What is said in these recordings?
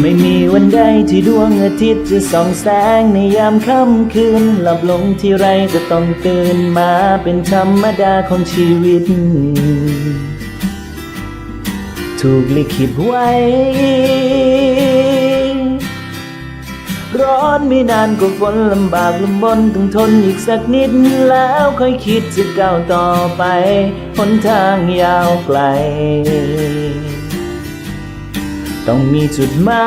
ไม่มีวันใดที่ดวงอาทิตย์จะส่องแสงในยามค่ำคืน หลับลงที่ไรก็ต้องตื่นมาเป็นธรรมดาของชีวิต ถูกลิขิตไว้ ร้อนไม่นานก็ฝนลำบากลำบนต้องทนอีกสักนิดแล้วค่อยคิดจะก้าวต่อไปหนทางยาวไกล ต้องมีจุดหมา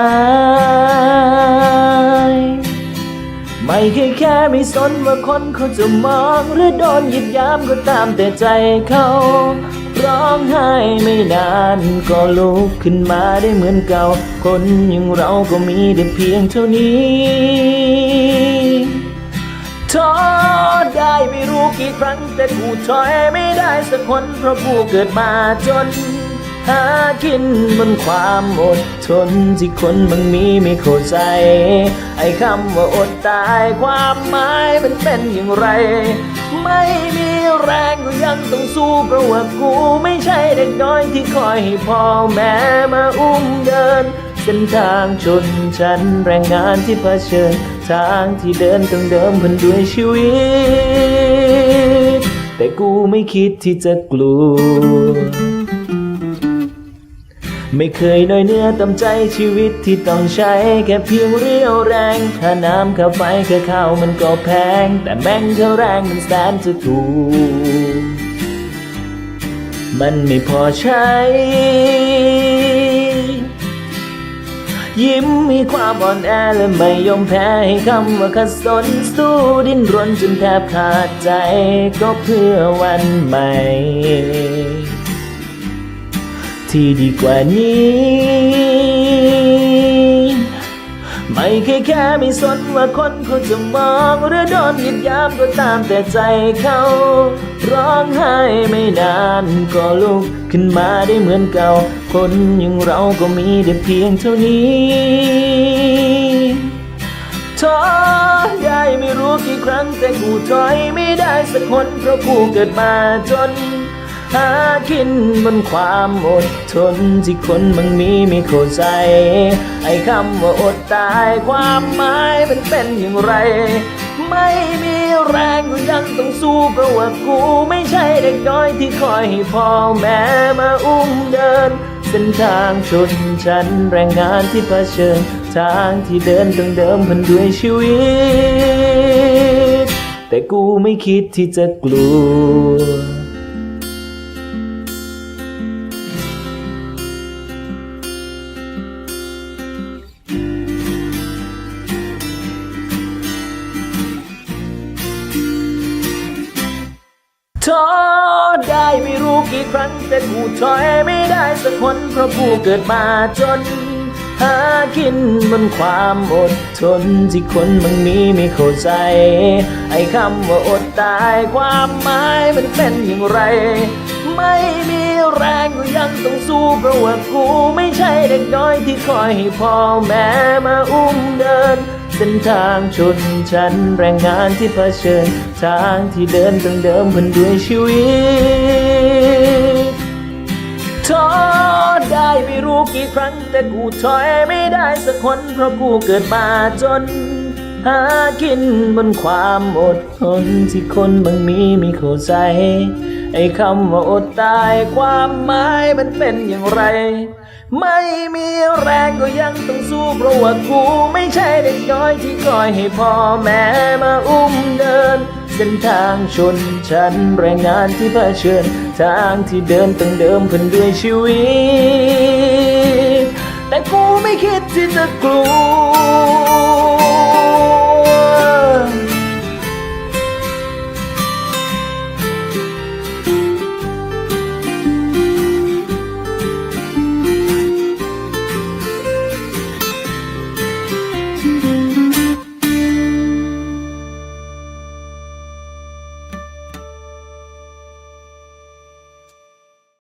ย ไม่เคยแค่ไม่สนว่าคนเขาจะมองหรือโดนหยิบยามก็ตามแต่ใจเขาร้องไห้ไม่นานก็ลุกขึ้นมาได้เหมือนเก่า คนอย่างเราก็มีได้เพียงเท่านี้ท้อได้ไม่รู้กี่ครั้งแต่กูถอยไม่ได้สักคนเพราะกูเกิดมาจน หากินบนความอดทนที่คนบางมีไม่เข้าใจ ไอ้คำว่าอดตายความหมายมันเป็นอย่างไร ไม่มีแรงก็ยังต้องสู้เพราะว่ากูไม่ใช่เด็กน้อยที่คอยให้พ่อแม่มาอุ้มเดินเส้นทางชนชั้นแรงงานที่เผชิญ ทางที่เดินต้องเดิมพันด้วยชีวิต แต่กูไม่คิดที่จะกลัว ไม่เคยน้อยเนื้อต่ำใจชีวิตที่ต้องใช้แค่เพียงเรี่ยวแรงค่าน้ำค่าไฟค่าข้าวมันก็แพง แต่แม่งค่าแรงมันแสนจะถูกมันไม่พอใช้ ยิ้มมีความอ่อนแอและไม่ยอมแพ้ให้คำว่าขัดสนสู้ดิ้นรนจนแทบขาดใจ ก็เพื่อวันใหม่ ที่ดีกว่านี้ ไม่เคยแค่ไม่สนว่าคนเขาจะมองหรือโดนยิบยามก็ตามแต่ใจเขา ร้องไห้ไม่นานก็ลุกขึ้นมาได้เหมือนเก่า คนอย่างเราก็มีได้เพียงเท่านี้ท้อได้ไม่รู้กี่ครั้งแต่กูถอยไม่ได้สักคนเพราะกูเกิดมาจน หากินบนความอดทนที่คนบางมีไม่เข้าใจ ไอ้คำว่าอดตายความหมายมันเป็นอย่างไร ไม่มีแรงก็ยังต้องสู้เพราะว่ากูไม่ใช่เด็กน้อยที่คอยให้พ่อแม่มาอุ้มเดินเส้นทางชนชั้นแรงงานที่เผชิญ ทางที่เดินต้องเดิมพันด้วยชีวิต แต่กูไม่คิดที่จะกลัว ท้อได้ไม่รู้กี่ครั้งแต่กูถอยไม่ได้สักคนเพราะกูเกิดมาจน หากินบนความอดทนที่คนบางมีไม่เข้าใจ ไอ้คำว่าอดตายความหมายมันเป็นอย่างไร ไม่มีแรงก็ยังต้องสู้เพราะว่ากูไม่ใช่เด็กน้อยที่คอยให้พ่อแม่มาอุ้มเดิน เส้นทางชนชั้นแรงงานที่เผชิญ ทางที่เดินต้องเดิมพันด้วยชีวิตท้อได้ไม่รู้กี่ครั้งแต่กูถอยไม่ได้สักคน เพราะกูเกิดมาจน หากินบนความอดทนที่คนบางมีไม่เข้าใจ ไอ้คำว่าอดตายความหมายมันเป็นอย่างไร ไม่มีแรงก็ยังต้องสู้เพราะว่ากูไม่ใช่เด็กน้อยที่คอยให้พ่อแม่มาอุ้มเดิน เส้นทางชนชั้นแรงงานที่เผชิญ ทางที่เดินต้องเดิมพันด้วยชีวิต แต่กูไม่คิดที่จะกลัว